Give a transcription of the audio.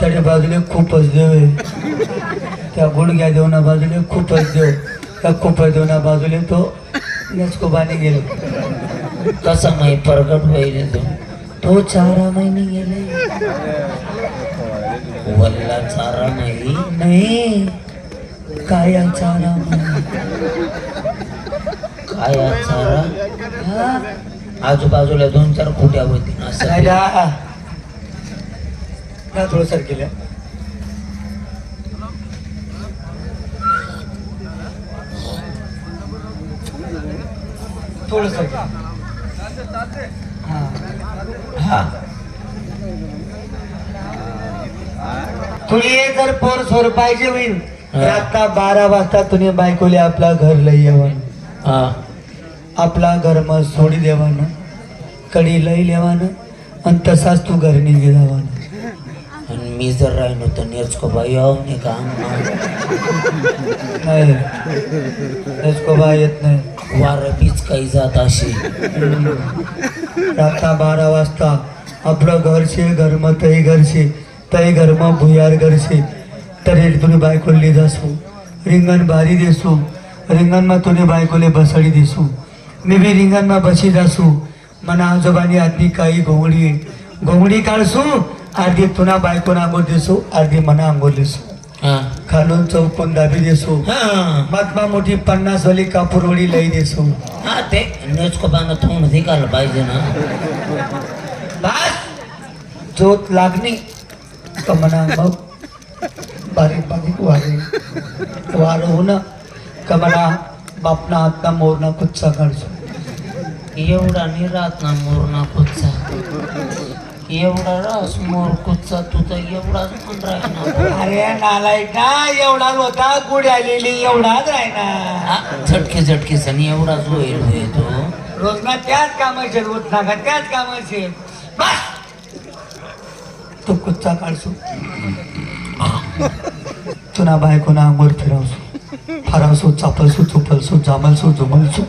त्याच्या बाजूला खूपच देव आहे. त्या गुडघ्या देवना बाजूला खूपच देव. त्या खूपच देवना बाजूला तो नेचकोबाने गेले. कसा माही प्रगट होईल तो तो चारा महिने गेले. वल्ला चारा नाही. नाही. काया चारा काय चारा. आजूबाजूला दोन चार खोट्या होती. असं. ना थोडं सर केलं थोडं सर हा. हा. तुला जर पोर सोर पाहिजे होईल तर हा. आता बारा वाजता तुम्ही बायकोले आपला घर लई येवान हा. आपला घर मग सोडी देवानं कडी लई लेवानं आणि तसाच तू घर निघे जावानं आणि मी जर राहिलो तर नेचको बाई याव नाही का नाही नेचकोबा येत नाही वार बीच काही जात अशी राता बारा वाजता आपलं घर शे घरमा तही घर शे तही घरमा भुयार घर शे तरी तुने बायकोली जासू रिंगण बारी देसू। रिंगणमा तुने बायकोले बसडी देसू। मी बी रिंगणमा बसी जासू मना आजोबानी आधी काही घोंगडी घोंगडी काढसू। अर्धी तुना बायकोना आंघोळ देसू अर्धी मना आंघोळ देसू. हा. खालून चौकून दाबी देसू. हा. महात्मा मोठी पन्नास वाली कापूरवडी लई देसू. हा ते नेचको बांधा तोंड दिकायला पाहिजे ना. बस. झोत लागणे का म्हणा मग बारीक बारीक वारे. वार होणं का म्हणा बापना हातना मोरणा कुच्चा काढसो एवढा नाही राहत ना मोरणा कुच्चा एवढा रास मोर कुच्चा तू तर एवढाच पण राहिना अरे नालायक ना एवढा होता गुढी आलेली एवढाच राहिना झटके झटके सनी एवढाच होईल होय तो. रोज ना त्याच कामाचे रोज नाका त्याच कामाचे बस! तू कुच्चा काढसो? तुना बायकोना अंगोर फिरावसो. फरावसो चापलसो चुपलसो जामलसो जुमलसो.